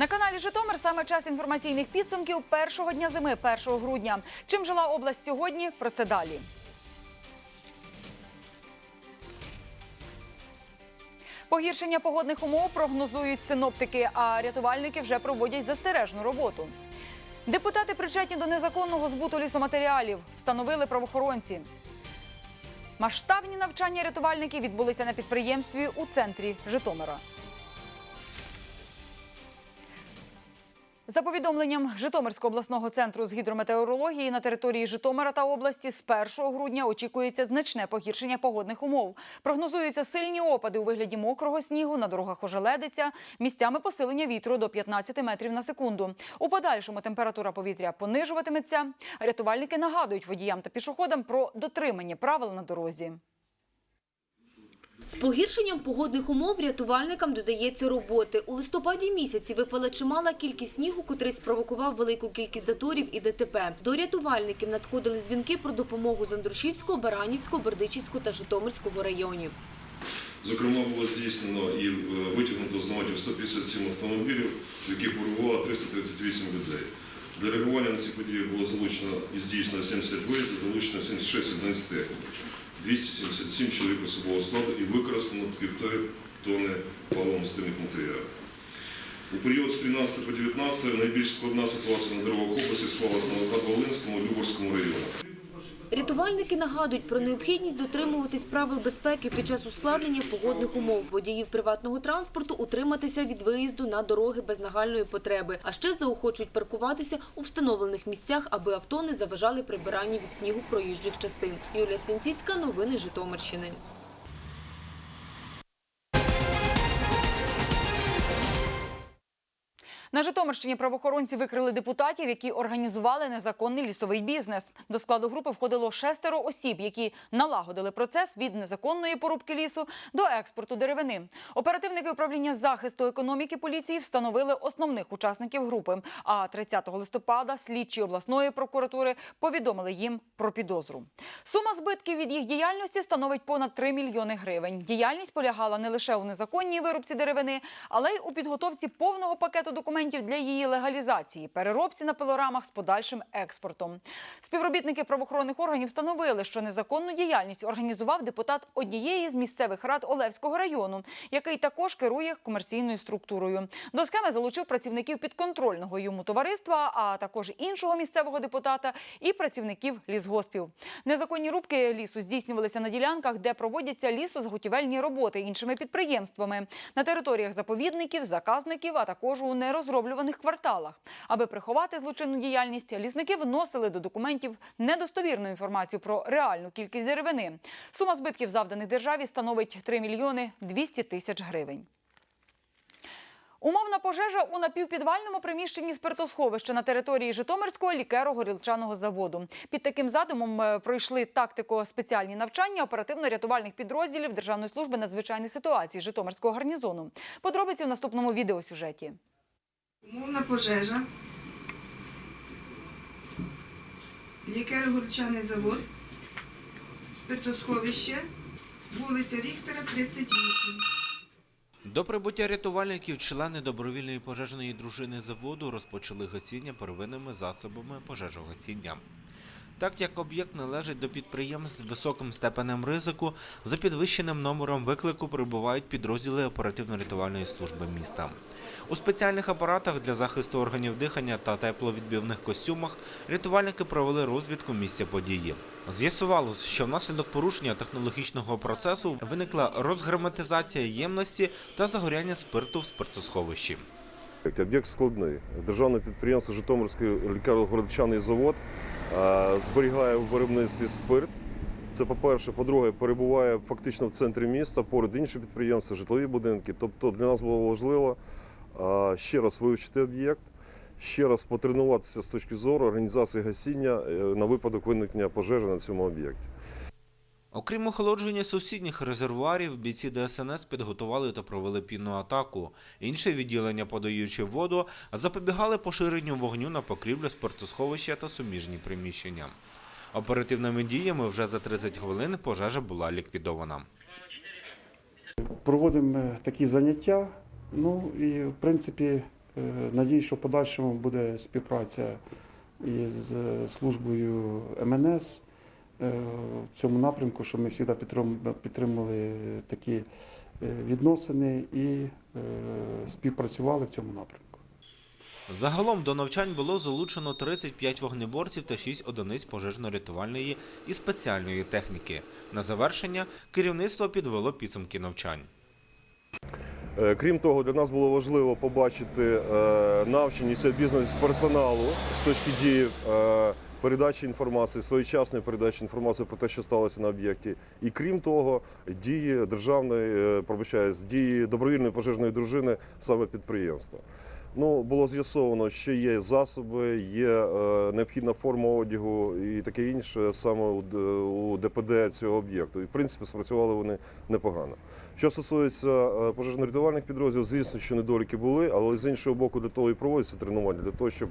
На каналі Житомир саме час інформаційних підсумків першого дня зими, 1 грудня. Чим жила область сьогодні? Про це далі. Погіршення погодних умов прогнозують синоптики, а рятувальники вже проводять застережну роботу. Депутати причетні до незаконного збуту лісоматеріалів, встановили правоохоронці. Масштабні навчання рятувальників відбулися на підприємстві у центрі Житомира. За повідомленням Житомирського обласного центру з гідрометеорології на території Житомира та області з 1 грудня очікується значне погіршення погодних умов. Прогнозуються сильні опади у вигляді мокрого снігу, на дорогах ожеледиться, місцями посилення вітру до 15 метрів на секунду. У подальшому температура повітря понижуватиметься. Рятувальники нагадують водіям та пішоходам про дотримання правил на дорозі. З погіршенням погодних умов рятувальникам додається роботи. У листопаді місяці випала чимала кількість снігу, котрий спровокував велику кількість заторів і ДТП. До рятувальників надходили дзвінки про допомогу з Андрушівського, Баранівського, Бердичівського та Житомирського районів. Зокрема, було здійснено і е, витягнуто з замотів 157 автомобілів, в яких перебувало 338 людей. Для реагування на ці події було залучено і здійснено 70 виїздів, залучено 76 одиниць техніки, 277 чоловік особового складу і використано півтори тонни паливомастильних матеріалів. У період з 13 по 19 найбільш складна ситуація на дорогах області склалася на Волинському і Люборському районах. Рятувальники нагадують про необхідність дотримуватись правил безпеки під час ускладнення погодних умов. Водіїв приватного транспорту утриматися від виїзду на дороги без нагальної потреби. А ще заохочують паркуватися у встановлених місцях, аби авто не заважали прибиранню від снігу проїжджих частин. Юлія Свінціцька, новини Житомирщини. На Житомирщині правоохоронці викрили депутатів, які організували незаконний лісовий бізнес. До складу групи входило шестеро осіб, які налагодили процес від незаконної порубки лісу до експорту деревини. Оперативники управління захисту економіки поліції встановили основних учасників групи. А 30 листопада слідчі обласної прокуратури повідомили їм про підозру. Сума збитків від їх діяльності становить понад 3 мільйони гривень. Діяльність полягала не лише у незаконній вирубці деревини, але й у підготовці повного пакету документів для її легалізації, переробці на пилорамах з подальшим експортом. Співробітники правоохоронних органів встановили, що незаконну діяльність організував депутат однієї з місцевих рад Олевського району, який також керує комерційною структурою. До схеми залучив працівників підконтрольного йому товариства, а також іншого місцевого депутата і працівників лісгоспів. Незаконні рубки лісу здійснювалися на ділянках, де проводяться лісозаготівельні роботи іншими підприємствами на територіях заповідників, заказників, а також у нерозроблюваних кварталах. Аби приховати злочинну діяльність, лісники вносили до документів недостовірну інформацію про реальну кількість деревини. Сума збитків завданих державі становить 3 мільйони 200 тисяч гривень. Умовна пожежа у напівпідвальному приміщенні спиртосховища на території Житомирського лікеро-горілчаного заводу. Під таким задумом е, пройшли тактико-спеціальні навчання оперативно-рятувальних підрозділів Державної служби надзвичайних ситуацій Житомирського гарнізону. Подробиці в наступному відеосюжеті. Умовна пожежа. Лікер Горчаний завод, спиртосховище, вулиця Ріхтера, 38. До прибуття рятувальників члени добровільної пожежної дружини заводу розпочали гасіння первинними засобами пожежогасіння. Так як об'єкт належить до підприємств з високим степенем ризику, за підвищеним номером виклику прибувають підрозділи оперативно-рятувальної служби міста. У спеціальних апаратах для захисту органів дихання та тепловідбивних костюмах рятувальники провели розвідку місця події. З'ясувалось, що внаслідок порушення технологічного процесу виникла розгерметизація ємності та загоряння спирту в спиртосховищі. Об'єкт складний. Державне підприємство Житомирський лікаро-городчаний завод зберігає в виробництві спирт. Це по-перше. По-друге, перебуває фактично в центрі міста, поряд інші підприємства, житлові будинки. Тобто для нас було важливо е, ще раз вивчити об'єкт, ще раз потренуватися з точки зору організації гасіння е, на випадок виникнення пожежі на цьому об'єкті. Окрім охолодження сусідніх резервуарів, бійці ДСНС підготували та провели пінну атаку. Інше відділення, подаючи воду, запобігали поширенню вогню на покрівлю спиртосховища та суміжні приміщення. Оперативними діями вже за 30 хвилин пожежа була ліквідована. Проводимо такі заняття. Ну і в принципі Е, Надіюсь, що в подальшому буде співпраця із е, службою МНС е, в цьому напрямку, що ми завжди підтрим- підтримували такі е, відносини і е, співпрацювали в цьому напрямку. Загалом до навчань було залучено 35 вогнеборців та 6 одиниць пожежно-рятувальної і спеціальної техніки. На завершення керівництво підвело підсумки навчань. Е, Крім того, для нас було важливо побачити е, навченість бізнес-персоналу з точки дії е, передачі інформації, своєчасної передачі інформації про те, що сталося на об'єкті. І крім того, дії державної, е, пробачаюсь, дії добровільної пожежної дружини саме підприємства. Ну, було з'ясовано, що є засоби, є е, необхідна форма одягу і таке інше саме у, ДПД цього об'єкту. І в принципі спрацювали вони непогано. Що стосується е, пожежно-рятувальних підрозділів, звісно, що недоліки були, але з іншого боку, для того і проводяться тренування, для того, щоб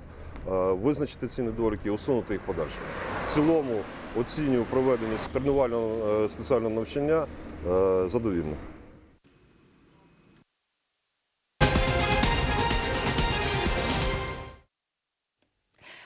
е, визначити ці недоліки і усунути їх подальше. В цілому оцінюю проведення тренувального спеціального навчання задовільно.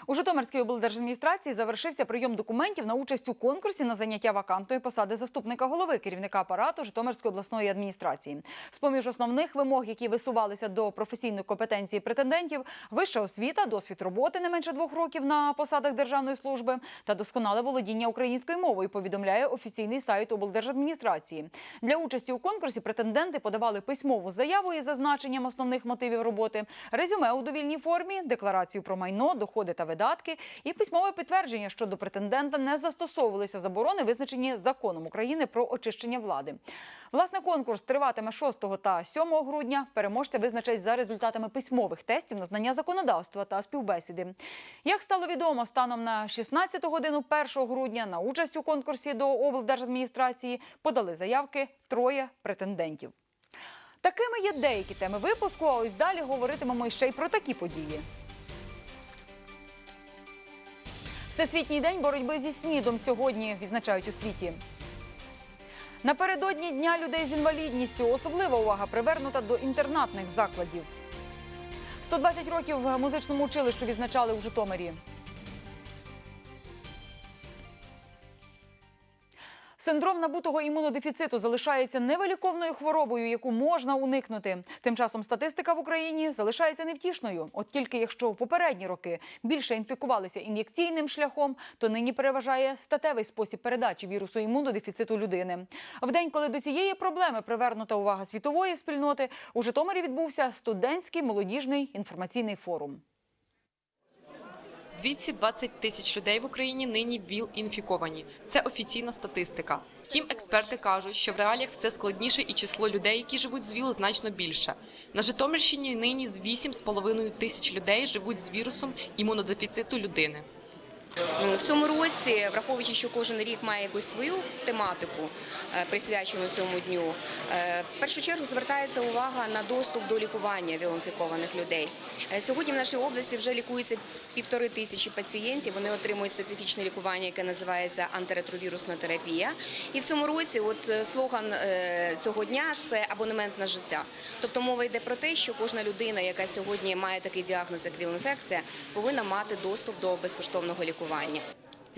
У Житомирській облдержадміністрації завершився прийом документів на участь у конкурсі на заняття вакантної посади заступника голови керівника апарату Житомирської обласної адміністрації. З поміж основних вимог, які висувалися до професійної компетенції претендентів, вища освіта, досвід роботи не менше двох років на посадах державної служби та досконале володіння українською мовою. Повідомляє офіційний сайт облдержадміністрації. Для участі у конкурсі претенденти подавали письмову заяву із зазначенням основних мотивів роботи, резюме у довільній формі, декларацію про майно, доходи та видатки і письмове підтвердження, що до претендента не застосовувалися заборони, визначені законом України про очищення влади. Власне, конкурс триватиме 6 та 7 грудня. Переможця визначать за результатами письмових тестів на знання законодавства та співбесіди. Як стало відомо, станом на 16 годину 1 грудня на участь у конкурсі до облдержадміністрації подали заявки троє претендентів. Такими є деякі теми випуску. А ось далі говоритимемо ще й про такі події. Всесвітній день боротьби зі снідом сьогодні відзначають у світі. Напередодні Дня людей з інвалідністю особлива увага привернута до інтернатних закладів. 120 років музичному училищу відзначали у Житомирі. Синдром набутого імунодефіциту залишається невиліковною хворобою, яку можна уникнути. Тим часом статистика в Україні залишається невтішною. От тільки якщо в попередні роки більше інфікувалися ін'єкційним шляхом, то нині переважає статевий спосіб передачі вірусу імунодефіциту людини. В день, коли до цієї проблеми привернута увага світової спільноти, у Житомирі відбувся студентський молодіжний інформаційний форум. 220 тисяч людей в Україні нині ВІЛ-інфіковані. Це офіційна статистика. Втім, експерти кажуть, що в реаліях все складніше і число людей, які живуть з ВІЛ, значно більше. На Житомирщині нині з 8,5 тисяч людей живуть з вірусом імунодефіциту людини. Ну, В цьому році, враховуючи, що кожен рік має якусь свою тематику, е, присвячену цьому дню, е, в першу чергу звертається увага на доступ до лікування вілінфікованих людей. Е, Сьогодні в нашій області вже лікується півтори тисячі пацієнтів. Вони отримують специфічне лікування, яке називається антиретровірусна терапія. І в цьому році, от е, слоган е, цього дня це абонемент на життя. Тобто мова йде про те, що кожна людина, яка сьогодні має такий діагноз, як віл-інфекція, повинна мати доступ до безкоштовного лікування.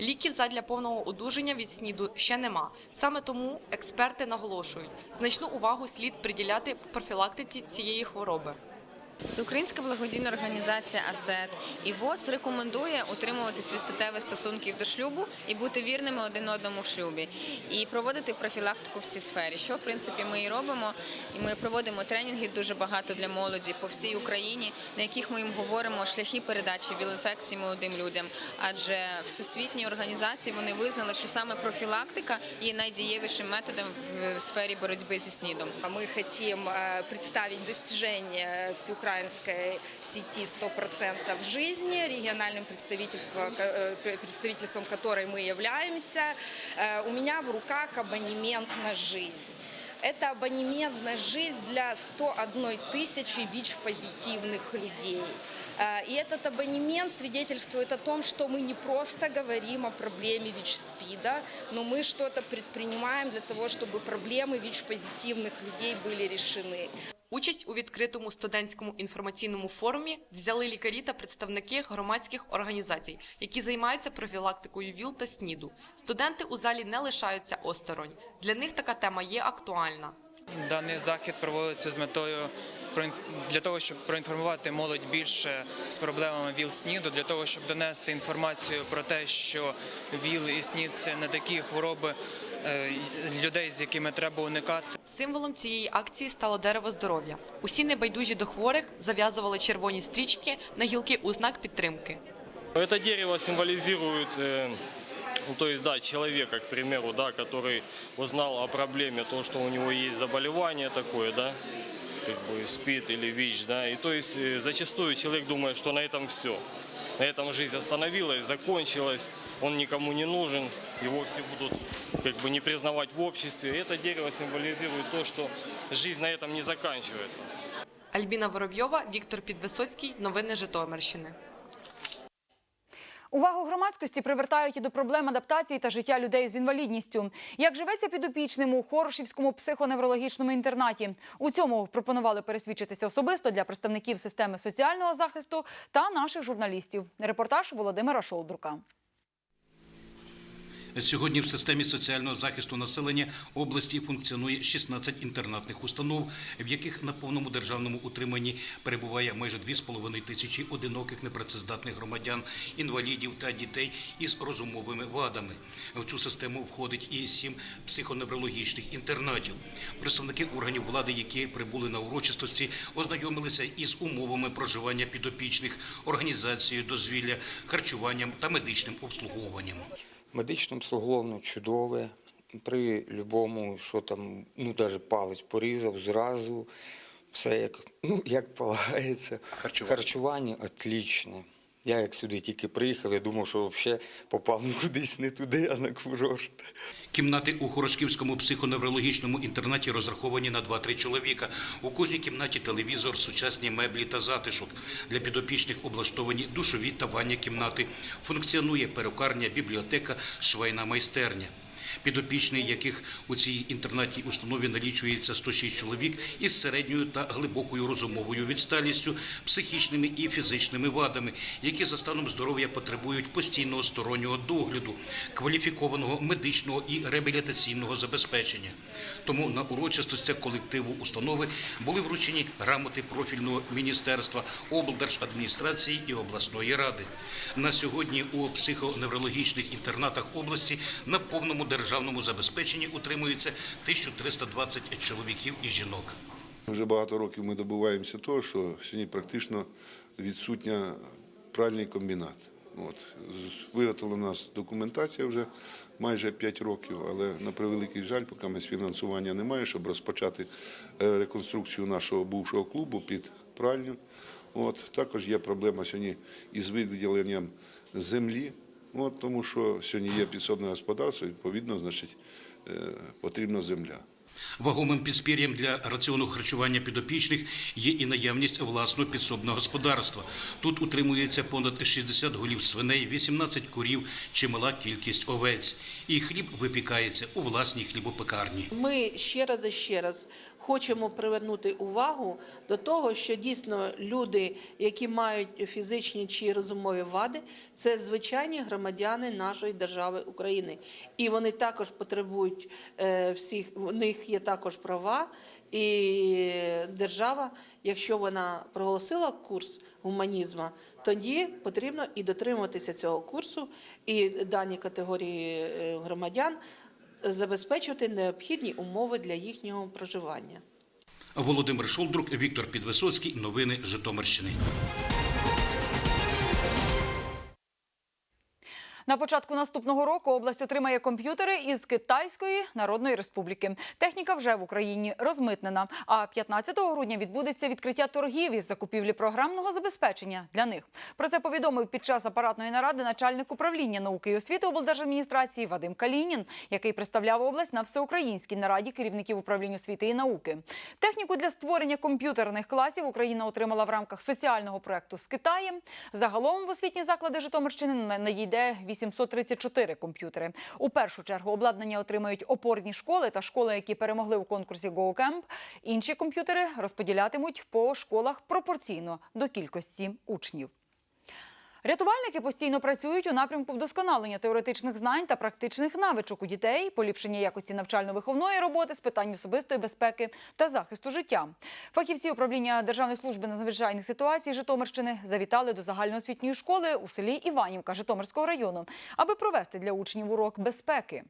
Ліків задля повного одужання від СНІДу ще нема. Саме тому експерти наголошують, значну увагу слід приділяти профілактиці цієї хвороби. Всеукраїнська благодійна організація АСЕТ і ВОЗ рекомендує утримувати свої статеві стосунки до шлюбу і бути вірними один одному в шлюбі, і проводити профілактику в цій сфері. Що в принципі ми і робимо. І ми проводимо тренінги дуже багато для молоді по всій Україні, на яких ми їм говоримо шляхи передачі віл-інфекцій молодим людям. Адже всесвітні організації вони визнали, що саме профілактика є найдієвішим методом в сфері боротьби зі снідом. Мы хотим э, представить достижения всеукраинской сети 100% жизни, региональным представительством, э, пр- представительством которой мы являемся. Э, У меня в руках абонемент на жизнь. Это абонемент на жизнь для 101 тысячи ВИЧ-позитивных людей. Э, И этот абонемент свидетельствует о том, что мы не просто говорим о проблеме ВИЧ-СПИДа, но мы что-то предпринимаем для того, чтобы проблемы ВИЧ-позитивных людей были решены. Участь у відкритому студентському інформаційному форумі взяли лікарі та представники громадських організацій, які займаються профілактикою ВІЛ та СНІДу. Студенти у залі не лишаються осторонь. Для них така тема є актуальна. Даний захід проводиться з метою для того, щоб проінформувати молодь більше з проблемами ВІЛ-СНІДу, для того, щоб донести інформацію про те, що ВІЛ і СНІД – це не такі хвороби е, людей, з якими треба уникати. Символом цієї акції стало дерево здоров'я. Усі небайдужі до хворих зав'язували червоні стрічки на гілки у знак підтримки. Это дерево символизирует, э, ну, то есть, да, человека, к примеру, да, который узнал о проблеме, то, что у него есть заболевание такое, да, как бы СПИД или ВИЧ, да, и то есть э, зачастую человек думает, что на этом все. На этом жизнь остановилась, закончилась, он никому не нужен, его все будут как бы не признавать в обществе. И это дерево символизирует то, что жизнь на этом не заканчивается. Альбіна Воробйова, Віктор Підвисоцький. Новини Житомирщини. Увагу громадськості привертають і до проблем адаптації та життя людей з інвалідністю. Як живеться підопічним у Хорошівському психоневрологічному інтернаті? У цьому пропонували пересвідчитися особисто для представників системи соціального захисту та наших журналістів. Репортаж Володимира Шолдрука. Сьогодні в системі соціального захисту населення області функціонує 16 інтернатних установ, в яких на повному державному утриманні перебуває майже 2,5 тисячі одиноких непрацездатних громадян, інвалідів та дітей із розумовими вадами. В цю систему входить і сім психоневрологічних інтернатів. Представники органів влади, які прибули на урочистості, ознайомилися із умовами проживання підопічних, організацією дозвілля, харчуванням та медичним обслуговуванням. Медичне обслуговування чудове. При будь-якому, що там, ну навіть палець порізав, зразу все як, ну, як полагається. Харчування? Харчування отлічне. Я як сюди тільки приїхав, я думав, що взагалі попав ну, кудись не туди, а на курорт. Кімнати у Хорошківському психоневрологічному інтернаті розраховані на 2-3 чоловіка. У кожній кімнаті телевізор, сучасні меблі та затишок. Для підопічних облаштовані душові та ванні кімнати. Функціонує перукарня, бібліотека, швейна майстерня. Підопічний, яких у цій інтернатній установі налічується 106 чоловік із середньою та глибокою розумовою відсталістю, психічними і фізичними вадами, які за станом здоров'я потребують постійного стороннього догляду, кваліфікованого медичного і реабілітаційного забезпечення. Тому на урочистостях колективу установи були вручені грамоти профільного міністерства, облдержадміністрації і обласної ради. На сьогодні у психоневрологічних інтернатах області на повному державному забезпеченні утримується 1320 чоловіків і жінок. Вже багато років ми добуваємося того, що сьогодні практично відсутня пральний комбінат. От. Виготовлена нас документація вже майже 5 років, але на превеликий жаль, поки ми фінансування немає, щоб розпочати е, реконструкцію нашого бувшого клубу під пральню. От. Також є проблема сьогодні із виділенням землі, от, тому що сьогодні є підсобне господарство, відповідно, значить, е, потрібна земля. Вагомим підспір'ям для раціону харчування підопічних є і наявність власного підсобного господарства. Тут утримується понад 60 голів свиней, 18 курів, чимала кількість овець. І хліб випікається у власній хлібопекарні. Ми ще раз і ще раз хочемо привернути увагу до того, що дійсно люди, які мають фізичні чи розумові вади, це звичайні громадяни нашої держави України, і вони також потребують е, всіх. У них є також права. І держава, якщо вона проголосила курс гуманізму, тоді потрібно і дотримуватися цього курсу, і дані категорії е, громадян забезпечувати необхідні умови для їхнього проживання. Володимир Шолдрук, Віктор Підвисоцький. Новини Житомирщини. На початку наступного року область отримає комп'ютери із Китайської Народної Республіки. Техніка вже в Україні розмитнена. А 15 грудня відбудеться відкриття торгів із закупівлі програмного забезпечення для них. Про це повідомив під час апаратної наради начальник управління науки і освіти облдержадміністрації Вадим Калінін, який представляв область на всеукраїнській нараді керівників управління освіти і науки. Техніку для створення комп'ютерних класів Україна отримала в рамках соціального проекту з Китаєм. Загалом в освітні заклади Житомирщини надійде 834 комп'ютери. У першу чергу обладнання отримають опорні школи та школи, які перемогли у конкурсі GoCamp. Інші комп'ютери розподілятимуть по школах пропорційно до кількості учнів. Рятувальники постійно працюють у напрямку вдосконалення теоретичних знань та практичних навичок у дітей, поліпшення якості навчально-виховної роботи з питань особистої безпеки та захисту життя. Фахівці управління Державної служби надзвичайних ситуацій Житомирщини завітали до загальноосвітньої школи у селі Іванівка Житомирського району, аби провести для учнів урок безпеки.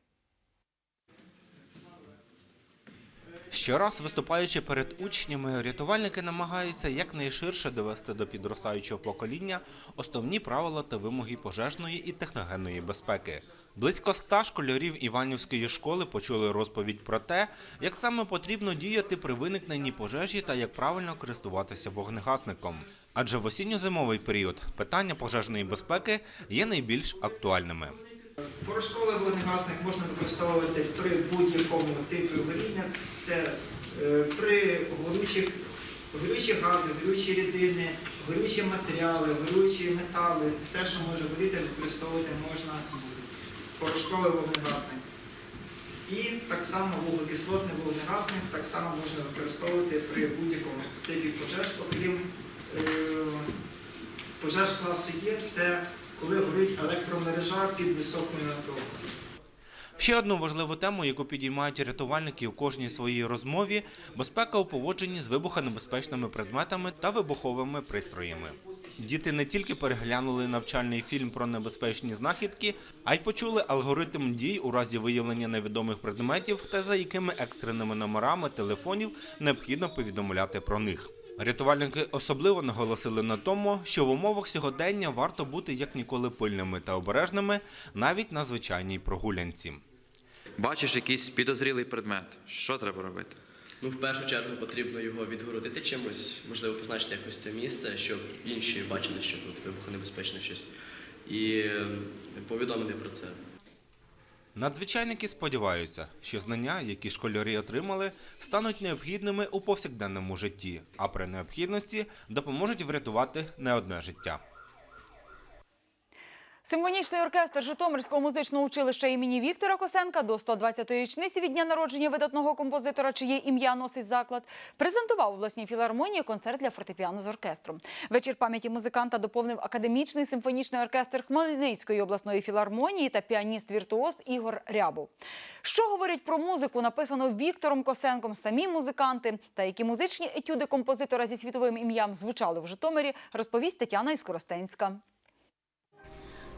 Щораз виступаючи перед учнями, рятувальники намагаються якнайширше довести до підростаючого покоління основні правила та вимоги пожежної і техногенної безпеки. Близько ста школярів Іванівської школи почули розповідь про те, як саме потрібно діяти при виникненні пожежі та як правильно користуватися вогнегасником. Адже в осінньо-зимовий період питання пожежної безпеки є найбільш актуальними. Порошковий вогнегасник можна використовувати при будь-якому типі горіння. Це е, при горючих, горючі гази, горючі рідини, горючі матеріали, горючі метали, все, що може горіти, використовувати можна порошковий вогнегасник. І так само вуглекислотний вогнегасник так само можна використовувати при будь-якому типі пожеж, окрім е, пожеж класу Є, це коли горить електромережа під високою напругою. Ще одну важливу тему, яку підіймають рятувальники у кожній своїй розмові безпека у поводженні з вибухонебезпечними предметами та вибуховими пристроями. Діти не тільки переглянули навчальний фільм про небезпечні знахідки, а й почули алгоритм дій у разі виявлення невідомих предметів та за якими екстреними номерами телефонів необхідно повідомляти про них. Рятувальники особливо наголосили на тому, що в умовах сьогодення варто бути як ніколи пильними та обережними навіть на звичайній прогулянці. Бачиш якийсь підозрілий предмет. Що треба робити? Ну, в першу чергу потрібно його відгородити чимось, можливо, позначити якось це місце, щоб інші бачили, що тут вибухонебезпечне щось, і повідомити про це. Надзвичайники сподіваються, що знання, які школярі отримали, стануть необхідними у повсякденному житті, а при необхідності допоможуть врятувати не одне життя. Симфонічний оркестр Житомирського музичного училища імені Віктора Косенка до 120-ї річниці від дня народження видатного композитора, чиє ім'я носить заклад, презентував у обласній філармонії концерт для фортепіано з оркестром. Вечір пам'яті музиканта доповнив академічний симфонічний оркестр Хмельницької обласної філармонії та піаніст-віртуоз Ігор Рябов. Що говорять про музику, написано Віктором Косенком самі музиканти та які музичні етюди композитора зі світовим ім'ям звучали в Житомирі, розповість Тетяна Іскоростенська.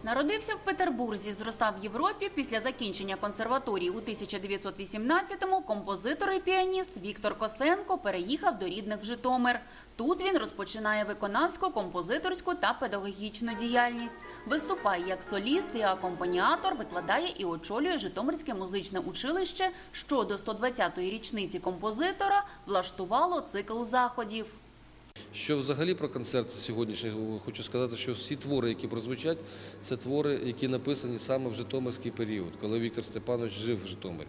Народився в Петербурзі, зростав в Європі. Після закінчення консерваторії у 1918-му композитор і піаніст Віктор Косенко переїхав до рідних в Житомир. Тут він розпочинає виконавську, композиторську та педагогічну діяльність. Виступає як соліст і акомпаніатор, викладає і очолює Житомирське музичне училище, що до 120-ї річниці композитора влаштувало цикл заходів. Що взагалі про концерт сьогоднішній хочу сказати, що всі твори, які прозвучать, це твори, які написані саме в Житомирський період, коли Віктор Степанович жив в Житомирі.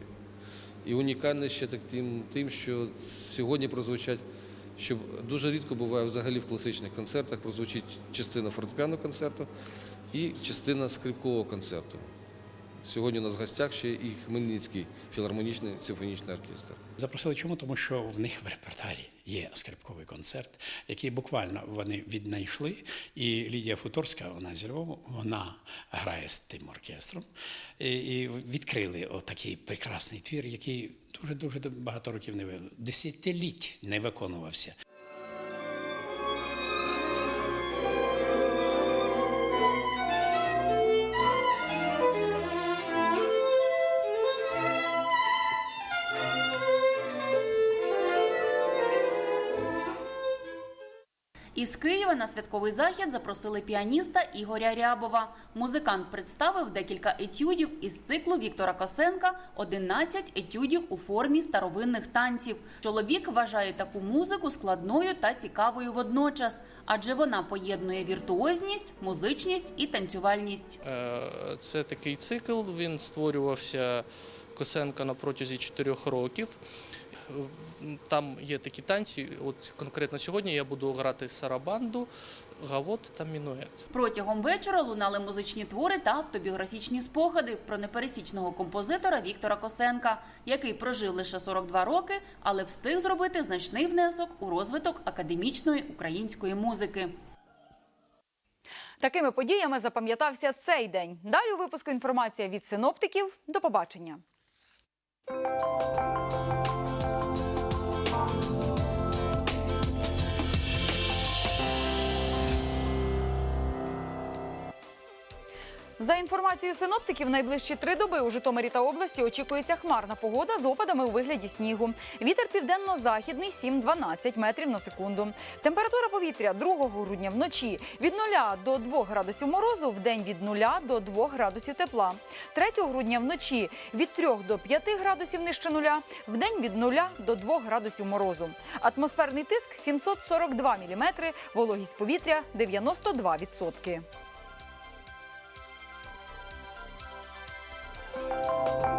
І унікальне ще так тим, тим, що сьогодні прозвучать, що дуже рідко буває взагалі в класичних концертах, прозвучить частина фортепіаного концерту і частина скрипкового концерту. Сьогодні у нас в гостях ще і Хмельницький філармонічний симфонічний оркестр. Запросили чому? Тому що в них в репертуарі є скрипковий концерт, який буквально вони віднайшли. І Лідія Футорська, вона зі Львова, вона грає з тим оркестром. І, відкрили отакий прекрасний твір, який дуже дуже багато років не виконував. десятиліть не виконувався. Із Києва на святковий захід запросили піаніста Ігоря Рябова. Музикант представив декілька етюдів із циклу Віктора Косенка «11 етюдів у формі старовинних танців. Чоловік вважає таку музику складною та цікавою водночас, адже вона поєднує віртуозність, музичність і танцювальність. Е, Це такий цикл. Він створювався Косенка на протязі чотирьох років. Е, Там є такі танці. От конкретно сьогодні я буду грати сарабанду. гавот та мінует. Протягом вечора лунали музичні твори та автобіографічні спогади про непересічного композитора Віктора Косенка, який прожив лише 42 роки, але встиг зробити значний внесок у розвиток академічної української музики. Такими подіями запам'ятався цей день. Далі у випуску інформація від синоптиків. До побачення. За інформацією синоптиків, найближчі три доби у Житомирі та області очікується хмарна погода з опадами у вигляді снігу. Вітер південно-західний 7-12 метрів на секунду. Температура повітря 2 грудня вночі від 0 до 2 градусів морозу, в день від 0 до 2 градусів тепла. 3 грудня вночі від 3 до 5 градусів нижче нуля, в день від 0 до 2 градусів морозу. Атмосферний тиск 742 міліметри, вологість повітря 92%. Música